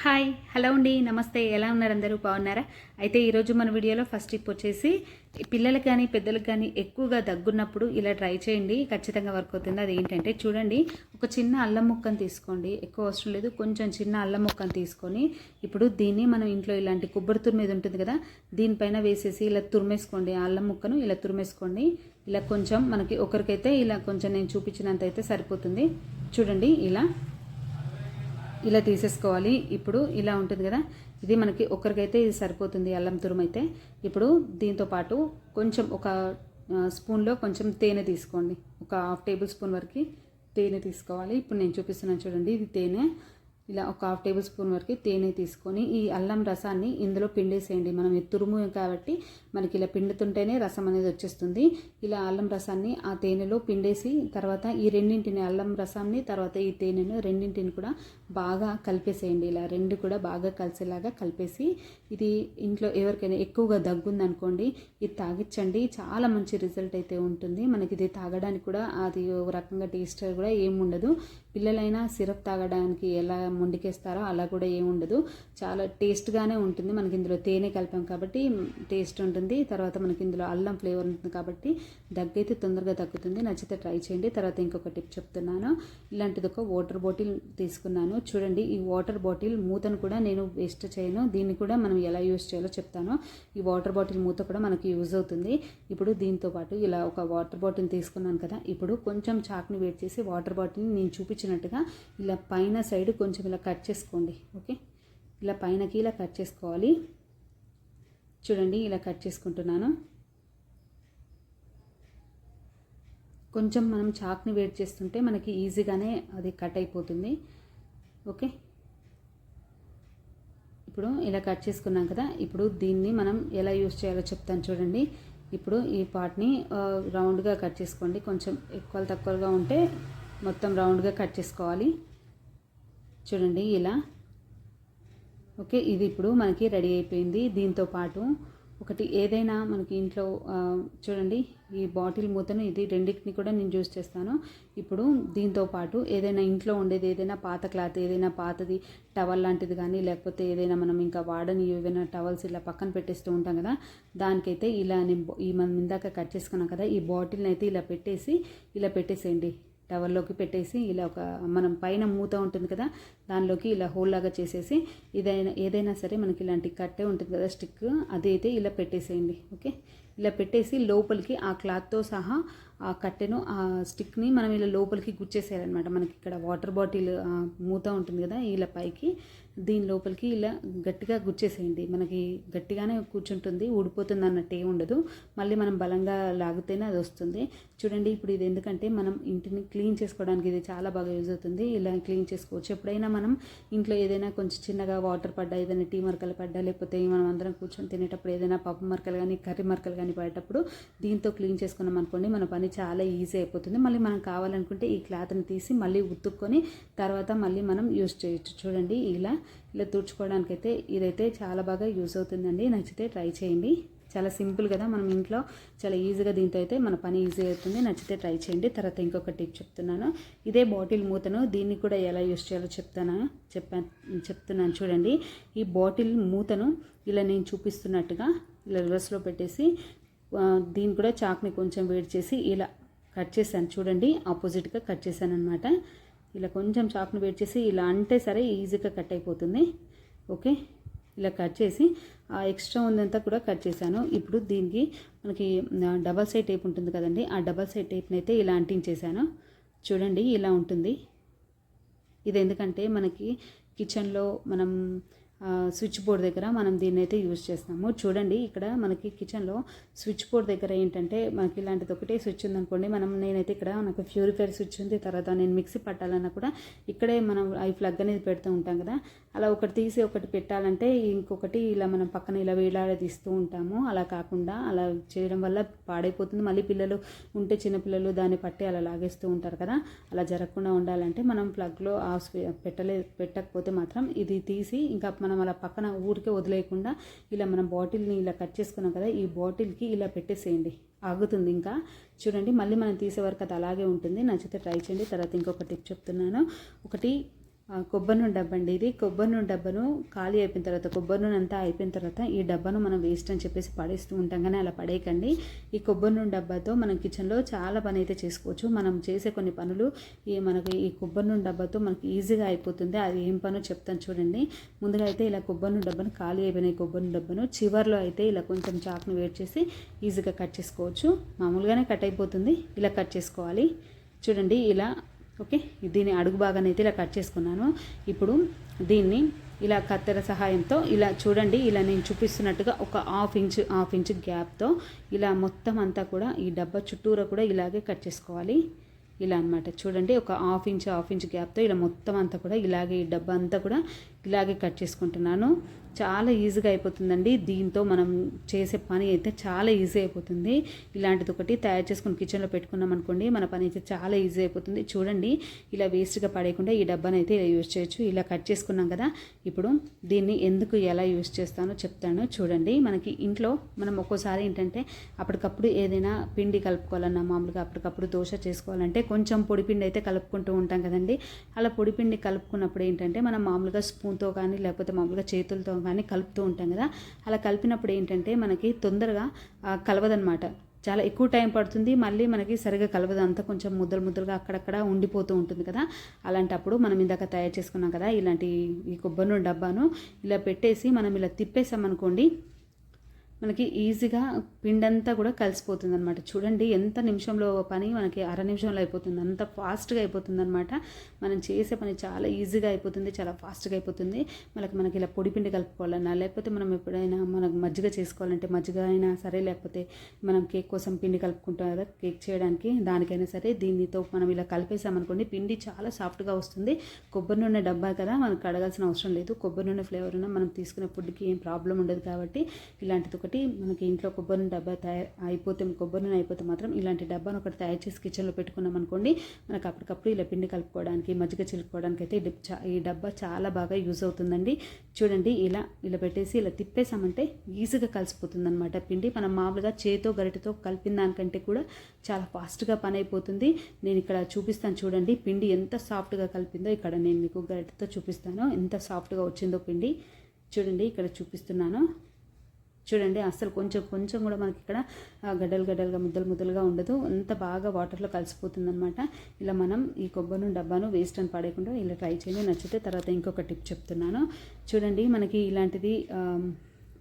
Hi hello అండి నమస్తే ఎలా ఉన్నారు అందరూ బాగున్నారా? అయితే ఈరోజు మన వీడియోలో ఫస్ట్ టిప్ వచ్చేసి పిల్లలకు కానీ పెద్దలకు కానీ ఎక్కువగా దగ్గున్నప్పుడు ఇలా ట్రై చేయండి ఖచ్చితంగా వర్క్ అవుతుంది. అది ఏంటంటే చూడండి ఒక చిన్న అల్లం ముక్కను తీసుకోండి. ఎక్కువ అవసరం లేదు కొంచెం చిన్న అల్లం ముక్కను తీసుకొని ఇప్పుడు దీన్ని మనం ఇంట్లో ఇలాంటి కొబ్బరి తురిమేది ఉంటుంది కదా దీనిపైన వేసేసి ఇలా తురిమేసుకోండి. ఆ అల్లం ముక్కను ఇలా తురిమేసుకోండి. ఇలా కొంచెం మనకి ఒకరికైతే ఇలా కొంచెం నేను చూపించినంత అయితే సరిపోతుంది. చూడండి ఇలా ఇలా తీసేసుకోవాలి. ఇప్పుడు ఇలా ఉంటుంది కదా. ఇది మనకి ఒక్కరికైతే ఇది సరిపోతుంది అల్లం తురుము అయితే. ఇప్పుడు దీంతో పాటు కొంచెం ఒక స్పూన్లో కొంచెం తేనె తీసుకోండి. ఒక హాఫ్ టేబుల్ స్పూన్ వరకు తేనె తీసుకోవాలి. ఇప్పుడు నేను చూపిస్తున్నాను చూడండి ఇది తేనె. ఇలా ఒక హాఫ్ టేబుల్ స్పూన్ వరకు తేనె తీసుకొని ఈ అల్లం రసాన్ని ఇందులో పిండేసేయండి. మనం తురుము కాబట్టి మనకి ఇలా పిండుతుంటేనే రసం అనేది వచ్చేస్తుంది. ఇలా అల్లం రసాన్ని ఆ తేనెలో పిండేసి తర్వాత ఈ రెండింటిని అల్లం రసాన్ని తర్వాత ఈ తేనెను రెండింటిని కూడా బాగా కలిపేసేయండి. ఇలా రెండు కూడా బాగా కలిసేలాగా కలిపేసి ఇది ఇంట్లో ఎవరికైనా ఎక్కువగా దగ్గుంది అనుకోండి ఇది తాగించండి చాలా మంచి రిజల్ట్ అయితే ఉంటుంది. మనకి ఇది తాగడానికి కూడా అది ఒక రకంగా టేస్ట్ కూడా ఏముండదు పిల్లలైనా సిరప్ తాగడానికి ఎలా ముండికేస్తారో అలా కూడా ఏముండదు చాలా టేస్ట్గానే ఉంటుంది. మనకి ఇందులో తేనె కలిపాం కాబట్టి టేస్ట్ ఉంటుంది. తర్వాత మనకి ఇందులో అల్లం ఫ్లేవర్ ఉంటుంది కాబట్టి దగ్గు అయితే తొందరగా తగ్గుతుంది. నచ్చితే ట్రై చేయండి. తర్వాత ఇంకొక టిప్ చెప్తున్నాను. ఇలాంటిది ఒక వాటర్ బాటిల్ తీసుకున్నాను. చూడండి ఈ వాటర్ బాటిల్ మూతను కూడా నేను వేస్ట్ చేయను. దీన్ని కూడా మనం ఎలా యూస్ చేయాలో చెప్తాను. ఈ వాటర్ బాటిల్ మూత కూడా మనకి యూజ్ అవుతుంది. ఇప్పుడు దీంతో పాటు ఇలా ఒక వాటర్ బాటిల్ తీసుకున్నాను కదా. ఇప్పుడు కొంచెం చాక్ని వేడి చేసి వాటర్ బాటిల్ని నేను చూపించినట్టుగా ఇలా పైన సైడ్ కొంచెం ఇలా కట్ చేసుకోండి ఓకే? ఇలా పైనకి ఇలా కట్ చేసుకోవాలి. చూడండి ఇలా కట్ చేసుకుంటున్నాను. కొంచెం మనం చాక్ని వేడి చేస్తుంటే మనకి ఈజీగానే అది కట్ అయిపోతుంది ఓకే? ఇప్పుడు ఇలా కట్ చేసుకున్నాం కదా ఇప్పుడు దీన్ని మనం ఎలా యూస్ చేయాలో చెప్తాను చూడండి. ఇప్పుడు ఈ పార్ట్ని రౌండ్గా కట్ చేసుకోండి. కొంచెం ఎక్కువ తక్కువగా ఉంటే మొత్తం రౌండ్గా కట్ చేసుకోవాలి. చూడండి ఇలా. ఓకే ఇది ఇప్పుడు మనకి రెడీ అయిపోయింది. దీంతో పాటు ఒకటి ఏదైనా మనకి ఇంట్లో చూడండి ఈ బాటిల్ మూతను ఇది రెండింటిని కూడా నేను చూస్ చేస్తాను. ఇప్పుడు దీంతో పాటు ఏదైనా ఇంట్లో ఉండేది ఏదైనా పాత క్లాత్ ఏదైనా పాతది టవల్ లాంటిది కానీ లేకపోతే ఏదైనా మనం ఇంకా వాడని ఏవైనా టవల్స్ ఇలా పక్కన పెట్టేస్తూ ఉంటాం కదా దానికైతే ఇలా నేను ఈ మనం ఇందాక కట్ చేసుకున్నాం కదా ఈ బాటిల్ని అయితే ఇలా పెట్టేసి ఇలా పెట్టేసేయండి. టవర్లోకి పెట్టేసి ఇలా ఒక మనం పైన మూత ఉంటుంది కదా దానిలోకి ఇలా హోల్ లాగా చేసేసి ఇదైనా ఏదైనా సరే మనకి ఇలాంటి కట్టే ఉంటుంది కదా స్టిక్ అదైతే ఇలా పెట్టేసేయండి ఓకే? ఇలా పెట్టేసి లోపలికి ఆ క్లాత్తో సహా ఆ కట్టెను ఆ స్టిక్ని మనం ఇలా లోపలికి గుచ్చేసేయాలన్నమాట. మనకి ఇక్కడ వాటర్ బాటిల్ మూత ఉంటుంది కదా ఇలా పైకి దీని లోపలికి ఇలా గట్టిగా గుచ్చేసేయండి. మనకి గట్టిగానే కూర్చుంటుంది ఊడిపోతుంది అన్నట్టు ఏమి ఉండదు. మళ్ళీ మనం బలంగా లాగితేనే అది వస్తుంది. చూడండి ఇప్పుడు ఇది ఎందుకంటే మనం ఇంటిని క్లీన్ చేసుకోవడానికి ఇది చాలా బాగా యూజ్ అవుతుంది. ఇలా క్లీన్ చేసుకోవచ్చు. ఎప్పుడైనా మనం ఇంట్లో ఏదైనా కొంచెం చిన్నగా వాటర్ పడ్డా ఏదైనా టీ మరకలు పడ్డా లేకపోతే మనం అందరం కూర్చొని తినేటప్పుడు ఏదైనా పప్పు మరకలు కానీ కర్రీ మరకలు కానీ పడేటప్పుడు దీంతో క్లీన్ చేసుకున్నాం అనుకోండి మన పని చాలా ఈజీ అయిపోతుంది. మళ్ళీ మనం కావాలనుకుంటే ఈ క్లాత్ని తీసి మళ్ళీ ఉతుక్కొని తర్వాత మళ్ళీ మనం యూజ్ చేయొచ్చు. చూడండి ఇలా ఇలా తుడుచుకోవడానికైతే ఇదైతే చాలా బాగా యూజ్ అవుతుందండి. నచ్చితే ట్రై చేయండి. చాలా సింపుల్ కదా మనం ఇంట్లో. చాలా ఈజీగా దీంతో అయితే మన పని ఈజీ అవుతుంది. నచ్చితే ట్రై చేయండి. తర్వాత ఇంకొక టిప్ చెప్తున్నాను. ఇదే బాటిల్ మూతను దీన్ని కూడా ఎలా యూస్ చేయాలో చెప్తాను? చెప్పాను చెప్తున్నాను చూడండి. ఈ బాటిల్ మూతను ఇలా నేను చూపిస్తున్నట్టుగా ఇలా రివర్స్లో పెట్టేసి దీన్ని కూడా చాక్ని కొంచెం వేడి చేసి ఇలా కట్ చేశాను చూడండి. ఆపోజిట్గా కట్ చేశాను అనమాట ఇలా కొంచెం చాక్ని వేడి చేసి ఇలా అంటే సరే ఈజీగా కట్ అయిపోతుంది. ఓకే? ఇలా కట్ చేసి ఆ ఎక్స్ట్రా ఉందంతా కూడా కట్ చేశాను. ఇప్పుడు దీనికి మనకి డబల్ సైడ్ టేప్ ఉంటుంది కదండి ఆ డబల్ సైడ్ టేప్ని అయితే ఇలా అంటించేశాను. చూడండి ఇలా ఉంటుంది. ఇది ఎందుకంటే మనకి కిచెన్లో మనం స్విచ్ బోర్డ్ దగ్గర మనం దీన్ని అయితే యూజ్ చేస్తాము. చూడండి ఇక్కడ మనకి కిచెన్లో స్విచ్ బోర్డ్ దగ్గర ఏంటంటే మనకి ఇలాంటిది ఒకటే స్విచ్ ఉందనుకోండి. మనం నేనైతే ఇక్కడ నాకు ప్యూరిఫైర్ స్విచ్ ఉంది తర్వాత నేను మిక్సీ పట్టాలన్నా కూడా ఇక్కడే మనం ఐ ప్లగ్ అనేది పెడుతూ ఉంటాం కదా. అలా ఒకటి తీసి ఒకటి పెట్టాలంటే ఇంకొకటి ఇలా మనం పక్కన ఇలా వేలాడదీస్తూ ఉంటాము. అలా కాకుండా అలా చేయడం వల్ల పాడైపోతుంది. మళ్ళీ పిల్లలు ఉంటే చిన్నపిల్లలు దాన్ని పట్టి అలా లాగేస్తూ ఉంటారు కదా. అలా జరగకుండా ఉండాలంటే మనం ప్లగ్లో ఆఫ్ పెట్టలే పెట్టకపోతే మాత్రం ఇది తీసి ఇంకా మనం అలా పక్కన ఊరికే వదిలేయకుండా ఇలా మనం బాటిల్ని ఇలా కట్ చేసుకున్నాం కదా ఈ బాటిల్కి ఇలా పెట్టేసేయండి. ఆగుతుంది ఇంకా. చూడండి మళ్ళీ మనం తీసే వరకు అది అలాగే ఉంటుంది. నచ్చితే ట్రై చేయండి. తర్వాత ఇంకొక టిప్ చెప్తున్నాను. ఒకటి కొబ్బరి నూనె డబ్బా అండి. ఇది కొబ్బరి నూనె డబ్బాను ఖాళీ అయిపోయిన తర్వాత కొబ్బరి నూనె అంతా అయిపోయిన తర్వాత ఈ డబ్బాను మనం వేస్ట్ అని చెప్పేసి పడేస్తూ ఉంటాం కానీ అలా పడేయకండి. ఈ కొబ్బరి నూనె డబ్బాతో మనం కిచెన్లో చాలా పని అయితే చేసుకోవచ్చు. మనం చేసే కొన్ని పనులు ఈ మనకి ఈ కొబ్బరి నూనె డబ్బాతో మనకి ఈజీగా అయిపోతుంది. అది ఏం పనో చెప్తాను చూడండి. ముందుగా అయితే ఇలా కొబ్బరి నూనె డబ్బాను ఖాళీ అయిపోయిన కొబ్బరి నూనె డబ్బాను చివర్లో అయితే ఇలా కొంచెం చాకును వేడి చేసి ఈజీగా కట్ చేసుకోవచ్చు. మామూలుగానే కట్ అయిపోతుంది. ఇలా కట్ చేసుకోవాలి. చూడండి ఇలా ఓకే? దీని అడుగు భాగాన్ని అయితే ఇలా కట్ చేసుకున్నాను. ఇప్పుడు దీన్ని ఇలా కత్తెర సహాయంతో ఇలా చూడండి ఇలా నేను చూపిస్తున్నట్టుగా ఒక హాఫ్ ఇంచ్ హాఫ్ ఇంచ్ గ్యాప్తో ఇలా మొత్తం అంతా కూడా ఈ డబ్బా చుట్టూరా కూడా ఇలాగే కట్ చేసుకోవాలి. ఇలా అన్నమాట. చూడండి ఒక హాఫ్ ఇంచ్ హాఫ్ ఇంచ్ గ్యాప్తో ఇలా మొత్తం అంతా కూడా ఇలాగే ఈ డబ్బా అంతా కూడా ఇలాగే కట్ చేసుకుంటున్నాను. చాలా ఈజీగా అయిపోతుందండి. దీంతో మనం చేసే పని అయితే చాలా ఈజీ అయిపోతుంది. ఇలాంటిది ఒకటి తయారు చేసుకుని కిచెన్లో పెట్టుకున్నాం అనుకోండి మన పని అయితే చాలా ఈజీ అయిపోతుంది. చూడండి ఇలా వేస్ట్గా పడేయకుండా ఈ డబ్బాని అయితే ఇలా యూజ్ చేయొచ్చు. ఇలా కట్ చేసుకున్నాం కదా ఇప్పుడు దీన్ని ఎందుకు ఎలా యూజ్ చేస్తానో చెప్తాను. చూడండి మనకి ఇంట్లో మనం ఒక్కోసారి ఏంటంటే అప్పటికప్పుడు ఏదైనా పిండి కలుపుకోవాలన్నా మామూలుగా అప్పటికప్పుడు దోశ చేసుకోవాలంటే కొంచెం పొడిపిండి అయితే కలుపుకుంటూ ఉంటాం కదండి. అలా పొడిపిండి కలుపుకున్నప్పుడు ఏంటంటే మనం మామూలుగా స్పూన్ స్పూన్తో కానీ లేకపోతే మామూలుగా చేతులతో కానీ కలుపుతూ ఉంటాం కదా. అలా కలిపినప్పుడు ఏంటంటే మనకి తొందరగా కలవదనమాట చాలా ఎక్కువ టైం పడుతుంది మళ్ళీ మనకి సరిగా కలవదు. అంతా కొంచెం ముద్దలు ముద్దలుగా అక్కడక్కడ ఉండిపోతూ ఉంటుంది కదా. అలాంటప్పుడు మనం ఇందాక తయారు చేసుకున్నాం కదా ఇలాంటి ఈ కొబ్బరి డబ్బాను ఇలా పెట్టేసి మనం ఇలా తిప్పేసామనుకోండి మనకి ఈజీగా పిండంతా కూడా కలిసిపోతుంది అనమాట చూడండి ఎంత నిమిషంలో పని మనకి అర నిమిషంలో అయిపోతుంది. అంత ఫాస్ట్గా అయిపోతుంది అనమాట మనం చేసే పని చాలా ఈజీగా అయిపోతుంది చాలా ఫాస్ట్గా అయిపోతుంది. మనకి మనకి ఇలా పొడి పిండి కలుపుకోవాలన్నా లేకపోతే మనం ఎప్పుడైనా మనకు మజ్జిగ చేసుకోవాలంటే మజ్జిగ అయినా సరే లేకపోతే మనం కేక్ కోసం పిండి కలుపుకుంటాం కదా కేక్ చేయడానికి దానికైనా సరే దీనితో మనం ఇలా కలిపేసామనుకోండి పిండి చాలా సాఫ్ట్గా వస్తుంది. కొబ్బరి నూనె డబ్బా కదా మనకు కడగాల్సిన అవసరం లేదు. కొబ్బరి నూనె ఫ్లేవర్ మనం తీసుకునే ఫుడ్కి ఏం ప్రాబ్లం ఉండదు కాబట్టి ఇలాంటిది ఒకటి మనకి ఇంట్లో కొబ్బరి డబ్బా తయారు అయిపోతే కొబ్బరి నూనె అయిపోతే మాత్రం ఇలాంటి డబ్బాను ఒకటి తయారు చేసి కిచెన్లో పెట్టుకున్నాం అనుకోండి మనకు అప్పటికప్పుడు ఇలా పిండి కలుపుకోవడానికి మజ్జిగ చిలుపుకోవడానికి అయితే ఈ చా- ఈ డబ్బా చాలా బాగా యూజ్ అవుతుందండి. చూడండి ఇలా ఇలా పెట్టేసి ఇలా తిప్పేసామంటే ఈజీగా కలిసిపోతుంది అనమాట పిండి. మనం మామూలుగా చేతో గరిటతో కలిపిన దానికంటే కూడా చాలా ఫాస్ట్గా పని అయిపోతుంది. నేను ఇక్కడ చూపిస్తాను చూడండి పిండి ఎంత సాఫ్ట్గా కలిపిందో. ఇక్కడ నేను మీకు గరిటతో చూపిస్తాను ఎంత సాఫ్ట్గా వచ్చిందో పిండి. చూడండి ఇక్కడ చూపిస్తున్నాను. చూడండి అసలు కొంచెం కొంచెం కూడా మనకి ఇక్కడ గడ్డలు గడ్డలుగా ముద్దలు ముద్దలుగా ఉండదు. అంత బాగా వాటర్లో కలిసిపోతుంది అనమాట ఇలా మనం ఈ కొబ్బరిని డబ్బాను వేస్ట్ అని పడేయకుండా ఇలా ట్రై చేయండి. నచ్చితే తర్వాత ఇంకొక టిప్ చెప్తున్నాను. చూడండి మనకి ఇలాంటిది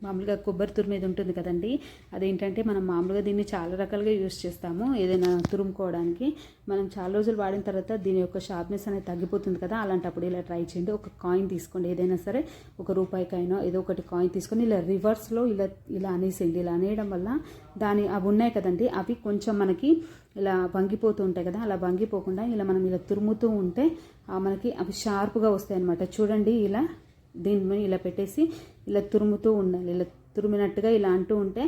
మామూలుగా కొబ్బరి తురుమేది ఉంటుంది కదండి అదేంటంటే మనం మామూలుగా దీన్ని చాలా రకాలుగా యూస్ చేస్తాము. ఏదైనా తురుముకోవడానికి మనం చాలా రోజులు వాడిన తర్వాత దీని యొక్క షార్ప్నెస్ అనేది తగ్గిపోతుంది కదా అలాంటప్పుడు ఇలా ట్రై చేయండి. ఒక కాయిన్ తీసుకోండి ఏదైనా సరే ఒక రూపాయి ఏదో ఒకటి కాయిన్ తీసుకొని ఇలా రివర్స్లో ఇలా ఇలా అనేసేయండి. ఇలా అనేయడం వల్ల దాని అవి ఉన్నాయి కదండి అవి కొంచెం మనకి ఇలా వంగిపోతూ ఉంటాయి కదా అలా వంగిపోకుండా ఇలా మనం ఇలా తురుముతూ ఉంటే మనకి అవి షార్ప్గా వస్తాయి అన్నమాట చూడండి ఇలా. దీనిపై ఇలా పెట్టేసి ఇలా తురుముతూ ఉండాలి. ఇలా తురిమినట్టుగా ఇలా అంటూ ఉంటే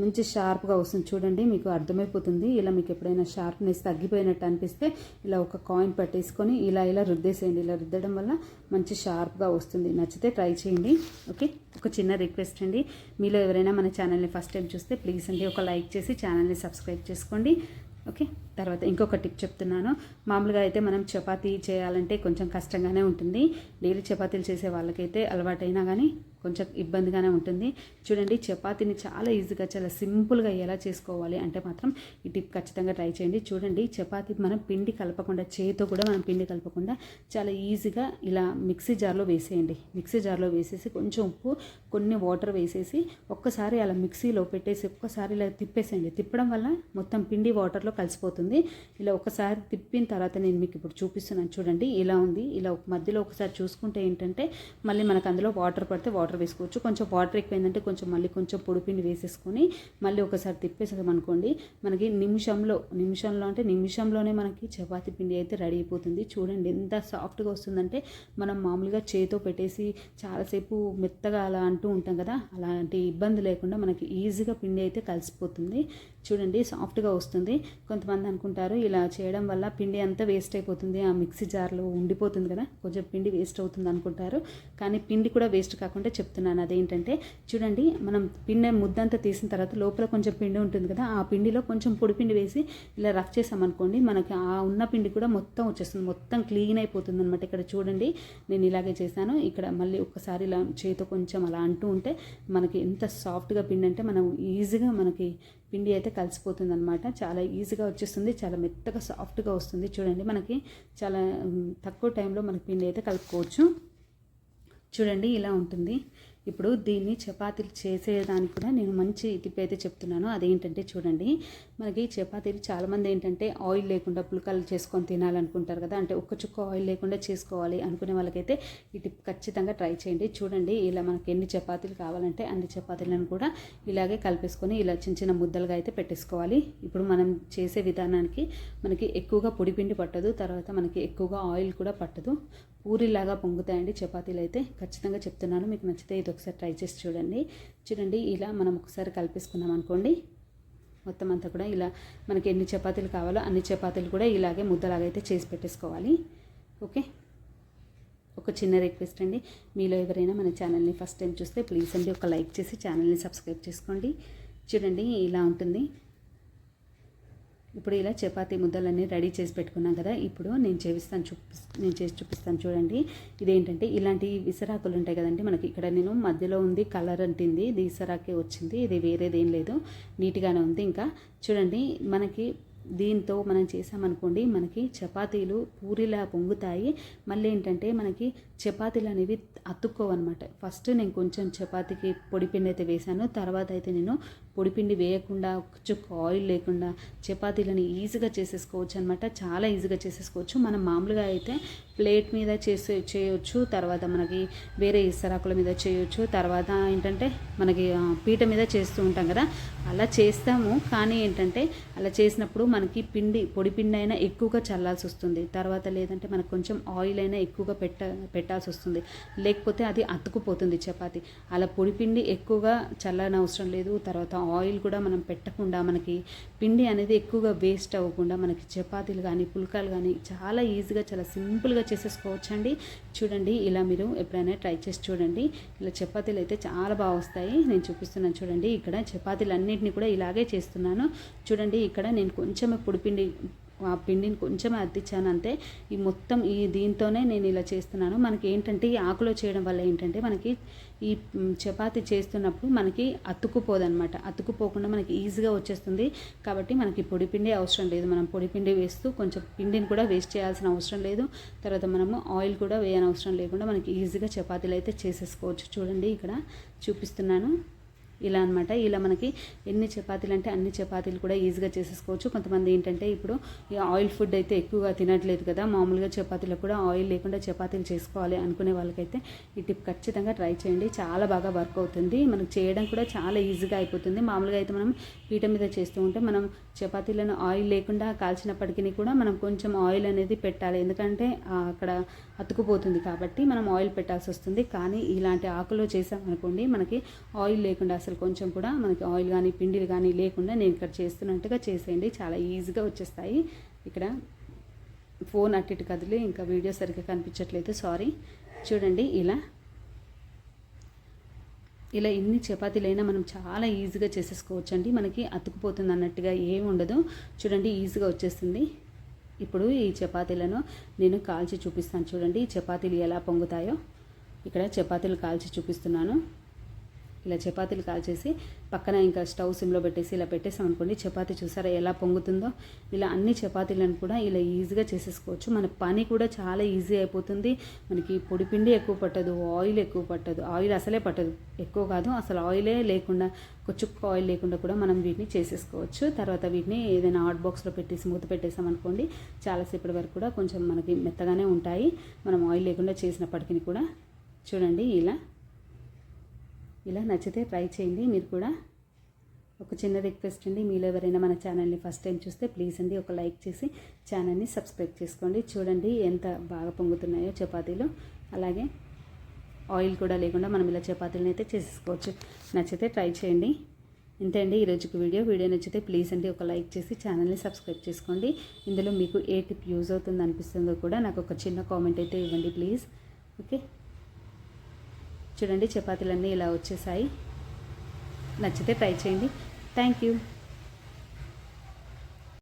మంచి షార్ప్గా వస్తుంది. చూడండి మీకు అర్థమైపోతుంది. ఇలా మీకు ఎప్పుడైనా షార్ప్నెస్ తగ్గిపోయినట్టు అనిపిస్తే ఇలా ఒక కాయిన్ పట్టేసుకొని ఇలా ఇలా రుద్దేసేయండి. ఇలా రుద్దడం వల్ల మంచి షార్ప్గా వస్తుంది. నచ్చితే ట్రై చేయండి. ఓకే? ఒక చిన్న రిక్వెస్ట్ అండి. మీలో ఎవరైనా మన ఛానల్ని ఫస్ట్ టైం చూస్తే ప్లీజ్ అండి ఒక లైక్ చేసి ఛానల్ని సబ్స్క్రైబ్ చేసుకోండి. ఓకే? తర్వాత ఇంకొక టిప్ చెప్తున్నాను. మామూలుగా అయితే మనం చపాతీ చేయాలంటే కొంచెం కష్టంగానే ఉంటుంది. డైలీ చపాతీలు చేసే వాళ్ళకైతే అలవాటైనా కానీ కొంచెం ఇబ్బందిగానే ఉంటుంది. చూడండి చపాతీని చాలా ఈజీగా చాలా సింపుల్గా ఎలా చేసుకోవాలి అంటే మాత్రం ఈ టిప్ ఖచ్చితంగా ట్రై చేయండి. చూడండి చపాతీ మనం పిండి కలపకుండా చేతితో కూడా మనం పిండి కలపకుండా చాలా ఈజీగా ఇలా మిక్సీ జార్లో వేసేయండి. మిక్సీ జార్లో వేసేసి కొంచెం ఉప్పు కొన్ని వాటర్ వేసేసి ఒక్కసారి అలా మిక్సీలో పెట్టేసి ఒక్కసారి ఇలా తిప్పేసేయండి. తిప్పడం వల్ల మొత్తం పిండి వాటర్లో కలిసిపోతుంది. ఇలా ఒకసారి తిప్పిన తర్వాత నేను మీకు ఇప్పుడు చూపిస్తున్నాను. చూడండి ఇలా ఉంది. ఇలా మధ్యలో ఒకసారి చూసుకుంటే ఏంటంటే మళ్ళీ మనకు అందులో వాటర్ పడితే వాటర్ వాటర్ వేసుకోవచ్చు. కొంచెం వాటర్ ఎక్కువైందంటే కొంచెం మళ్ళీ కొంచెం పొడి పిండి వేసేసుకొని మళ్ళీ ఒకసారి తిప్పేసామనుకోండి మనకి నిమిషంలో నిమిషంలో అంటే నిమిషంలోనే మనకి చపాతీ పిండి అయితే రెడీ అయిపోతుంది. చూడండి ఎంత సాఫ్ట్గా వస్తుందంటే మనం మామూలుగా చేతో పెట్టేసి చాలాసేపు మెత్తగా అలా అంటూ ఉంటాం కదా అలాంటి ఇబ్బంది లేకుండా మనకి ఈజీగా పిండి అయితే కలిసిపోతుంది. చూడండి సాఫ్ట్గా వస్తుంది. కొంతమంది అనుకుంటారు ఇలా చేయడం వల్ల పిండి అంతా వేస్ట్ అయిపోతుంది ఆ మిక్సీ జార్లో ఉండిపోతుంది కదా కొంచెం పిండి వేస్ట్ అవుతుంది అనుకుంటారు. కానీ పిండి కూడా వేస్ట్ కాకుండా చెప్తున్నాను. అదేంటంటే చూడండి మనం పిండి ముద్దంతా తీసిన తర్వాత లోపల కొంచెం పిండి ఉంటుంది కదా ఆ పిండిలో కొంచెం పొడి పిండి వేసి ఇలా రఫ్ చేసామనుకోండి మనకి ఆ ఉన్న పిండి కూడా మొత్తం వచ్చేస్తుంది. మొత్తం క్లీన్ అయిపోతుంది అనమాట ఇక్కడ చూడండి నేను ఇలాగే చేశాను. ఇక్కడ మళ్ళీ ఒక్కసారి ఇలా చేతితో కొంచెం అలా అంటూ ఉంటే మనకి ఎంత సాఫ్ట్గా పిండి అంటే మనం ఈజీగా మనకి పిండి అయితే కలిసిపోతుంది అనమాట చాలా ఈజీగా వచ్చేస్తుంది చాలా మెత్తగా సాఫ్ట్గా వస్తుంది. చూడండి మనకి చాలా తక్కువ టైంలో మనకి పిండి అయితే కలుపుకోవచ్చు. చూడండి ఇలా ఉంటుంది. ఇప్పుడు దీన్ని చపాతీలు చేసేదానికి కూడా నేను మంచి టిప్ అయితే చెప్తున్నాను. అదేంటంటే చూడండి మనకి చపాతీలు చాలామంది ఏంటంటే ఆయిల్ లేకుండా పుల్కాలు చేసుకొని తినాలనుకుంటారు కదా. అంటే ఒక్క చుక్క ఆయిల్ లేకుండా చేసుకోవాలి అనుకునే వాళ్ళకైతే ఈ టిప్ ఖచ్చితంగా ట్రై చేయండి. చూడండి ఇలా మనకి ఎన్ని చపాతీలు కావాలంటే అన్ని చపాతీలను కూడా ఇలాగే కలిపేసుకొని ఇలా చిన్న చిన్న ముద్దలుగా అయితే పెట్టేసుకోవాలి. ఇప్పుడు మనం చేసే విధానానికి మనకి ఎక్కువగా పొడిపిండి పట్టదు తర్వాత మనకి ఎక్కువగా ఆయిల్ కూడా పట్టదు. పూరిలాగా పొంగుతాయండి చపాతీలు అయితే ఖచ్చితంగా చెప్తున్నాను మీకు నచ్చితే ఇది ఒకసారి ట్రై చేసి చూడండి. చూడండి ఇలా మనం ఒకసారి కలిపేసుకున్నాం అనుకోండి. మొత్తం అంతా కూడా ఇలా మనకి ఎన్ని చపాతీలు కావాలో అన్ని చపాతీలు కూడా ఇలాగే ముద్దలాగైతే చేసి పెట్టేసుకోవాలి. ఓకే? ఒక చిన్న రిక్వెస్ట్ అండి. మీలో ఎవరైనా మన ఛానల్ని ఫస్ట్ టైం చూస్తే ప్లీజ్ అండి ఒక లైక్ చేసి ఛానల్ని సబ్స్క్రైబ్ చేసుకోండి. చూడండి ఇలా ఉంటుంది. ఇప్పుడు ఇలా చపాతీ ముద్దలన్నీ రెడీ చేసి పెట్టుకున్నాం కదా ఇప్పుడు నేను చేపిస్తాను చూపి నేను చేసి చూపిస్తాను చూడండి. ఇదేంటంటే ఇలాంటి విసరాకులు ఉంటాయి కదండి మనకి ఇక్కడ నేను మధ్యలో ఉంది కలర్ అంటింది ఇది విసరాకే వచ్చింది ఇది వేరేదేం లేదు నీట్గానే ఉంది ఇంకా. చూడండి మనకి దీంతో మనం చేసామనుకోండి మనకి చపాతీలు పూరిలా పొంగుతాయి. మళ్ళీ ఏంటంటే మనకి చపాతీలు అనేవి అతుక్కోవన్నమాట. ఫస్ట్ నేను కొంచెం చపాతీకి పొడిపిండి అయితే వేశాను తర్వాత అయితే నేను పొడిపిండి వేయకుండా చుక్క ఆయిల్ లేకుండా చపాతీలని ఈజీగా చేసేసుకోవచ్చు అనమాట చాలా ఈజీగా చేసేసుకోవచ్చు. మనం మామూలుగా అయితే ప్లేట్ మీద చేసే చేయొచ్చు. తర్వాత మనకి వేరే ఇస్తరాకుల మీద చేయొచ్చు. తర్వాత ఏంటంటే మనకి పీట మీద చేస్తూ ఉంటాం కదా. అలా చేస్తాము. కానీ ఏంటంటే అలా చేసినప్పుడు మనకి పిండి పొడి పిండి అయినా ఎక్కువగా చల్లాల్సి వస్తుంది. తర్వాత లేదంటే మనకు కొంచెం ఆయిల్ అయినా ఎక్కువగా పెట్ట పెట్టాల్సి వస్తుంది. లేకపోతే అది అతుకుపోతుంది చపాతి. అలా పొడి పిండి ఎక్కువగా చల్లని అవసరం లేదు. తర్వాత ఆయిల్ కూడా మనం పెట్టకుండా మనకి పిండి అనేది ఎక్కువగా వేస్ట్ అవ్వకుండా మనకి చపాతీలు కానీ పుల్కాలు కానీ చాలా ఈజీగా చాలా సింపుల్గా చేసేసుకోవచ్చు అండి చూడండి ఇలా మీరు ఎప్పుడైనా ట్రై చేసి చూడండి. ఇలా చపాతీలు అయితే చాలా బాగా వస్తాయి. నేను చూపిస్తున్నాను చూడండి. ఇక్కడ చపాతీలు అన్నింటినీ కూడా ఇలాగే చేస్తున్నాను. చూడండి ఇక్కడ నేను కొంచెం పొడిపిండి ఆ పిండిని కొంచెం అద్దిచ్చాను అంతే ఈ మొత్తం ఈ దీంతోనే నేను ఇలా చేస్తున్నాను. మనకి ఏంటంటే ఈ ఆకులో చేయడం వల్ల ఏంటంటే మనకి ఈ చపాతి చేస్తున్నప్పుడు మనకి అతుక్కుపోదనమాట అతుక్కుపోకుండా మనకి ఈజీగా వచ్చేస్తుంది. కాబట్టి మనకి పొడి పిండి అవసరం లేదు. మనం పొడి పిండి వేస్తూ కొంచెం పిండిని కూడా వేస్ట్ చేయాల్సిన అవసరం లేదు. తర్వాత మనము ఆయిల్ కూడా వేయని అవసరం లేకుండా మనకి ఈజీగా చపాతీలు అయితే చేసేసుకోవచ్చు. చూడండి ఇక్కడ చూపిస్తున్నాను. ఇలా అనమాట ఇలా మనకి ఎన్ని చపాతీలు అంటే అన్ని చపాతీలు కూడా ఈజీగా చేసేసుకోవచ్చు. కొంతమంది ఏంటంటే ఇప్పుడు ఈ ఆయిల్ ఫుడ్ అయితే ఎక్కువగా తినట్లేదు కదా మామూలుగా చపాతీలకు కూడా ఆయిల్ లేకుండా చపాతీలు చేసుకోవాలి అనుకునే వాళ్ళకైతే ఈ టిప్ ఖచ్చితంగా ట్రై చేయండి. చాలా బాగా వర్క్ అవుతుంది. మనకు చేయడం కూడా చాలా ఈజీగా అయిపోతుంది. మామూలుగా అయితే మనం పీట మీద చేస్తూ ఉంటే మనం చపాతీలను ఆయిల్ లేకుండా కాల్చినప్పటికీ కూడా మనం కొంచెం ఆయిల్ అనేది పెట్టాలి. ఎందుకంటే అక్కడ అతుకుపోతుంది కాబట్టి మనం ఆయిల్ పెట్టాల్సి వస్తుంది. కానీ ఇలాంటి ఆకులో చేసామనుకోండి మనకి ఆయిల్ లేకుండా అసలు కొంచెం కూడా మనకి ఆయిల్ కానీ పిండిలు కానీ లేకుండా నేను ఇక్కడ చేస్తున్నట్టుగా చేసేయండి. చాలా ఈజీగా వచ్చేస్తాయి. ఇక్కడ ఫోన్ అటు ఇటు కదిలి ఇంకా వీడియో సరిగ్గా కనిపించట్లేదు. సారీ. చూడండి ఇలా. ఇలా ఎన్ని చపాతీలైనా మనం చాలా ఈజీగా చేసేసుకోవచ్చండి. మనకి అతుకుపోతుంది అన్నట్టుగా ఏమి ఉండదు. చూడండి ఈజీగా వచ్చేస్తుంది. ఇప్పుడు ఈ చపాతీలను నేను కాల్చి చూపిస్తాను. చూడండి ఈ చపాతీలు ఎలా పొంగుతాయో. ఇక్కడ చపాతీలు కాల్చి చూపిస్తున్నాను. ఇలా చపాతీలు కాల్చేసి పక్కన ఇంకా స్టవ్ సిమ్లో పెట్టేసి ఇలా పెట్టేసాం అనుకోండి చపాతీ చూసారా ఎలా పొంగుతుందో? ఇలా అన్ని చపాతీలను కూడా ఇలా ఈజీగా చేసేసుకోవచ్చు. మన పని కూడా చాలా ఈజీ అయిపోతుంది. మనకి పొడిపిండి ఎక్కువ పట్టదు ఆయిల్ ఎక్కువ పట్టదు. ఆయిల్ అసలే పట్టదు ఎక్కువ కాదు. అసలు ఆయిలే లేకుండా కొచ్చుక్క ఆయిల్ లేకుండా కూడా మనం వీటిని చేసేసుకోవచ్చు. తర్వాత వీటిని ఏదైనా హాట్ బాక్స్లో పెట్టేసి మూత పెట్టేసాం అనుకోండి చాలాసేపటి వరకు కూడా కొంచెం మనకి మెత్తగానే ఉంటాయి. మనం ఆయిల్ లేకుండా చేసినప్పటికీ కూడా చూడండి ఇలా ఇలా నచ్చితే ట్రై చేయండి. మీరు కూడా ఒక చిన్న రిక్వెస్ట్ అండి. మీలో ఎవరైనా మన ఛానల్ని ఫస్ట్ టైం చూస్తే ప్లీజ్ అండి ఒక లైక్ చేసి ఛానల్ని సబ్స్క్రైబ్ చేసుకోండి. చూడండి ఎంత బాగా పొంగుతున్నాయో చపాతీలు. అలాగే ఆయిల్ కూడా లేకుండా మనం ఇలా చపాతీలను అయితే చేసేసుకోవచ్చు నచ్చితే ట్రై చేయండి. ఇంతే అండి ఈరోజుకి వీడియో. వీడియో నచ్చితే ప్లీజ్ అండి ఒక లైక్ చేసి ఛానల్ని సబ్స్క్రైబ్ చేసుకోండి. ఇందులో మీకు ఏ టిప్ యూజ్ అవుతుంది అనిపిస్తుందో కూడా నాకు ఒక చిన్న కామెంట్ అయితే ఇవ్వండి ప్లీజ్. ఓకే? చూడండి చపాతీలన్నీ ఇలా వచ్చేసాయి. నచ్చితే ట్రై చేయండి. Thank you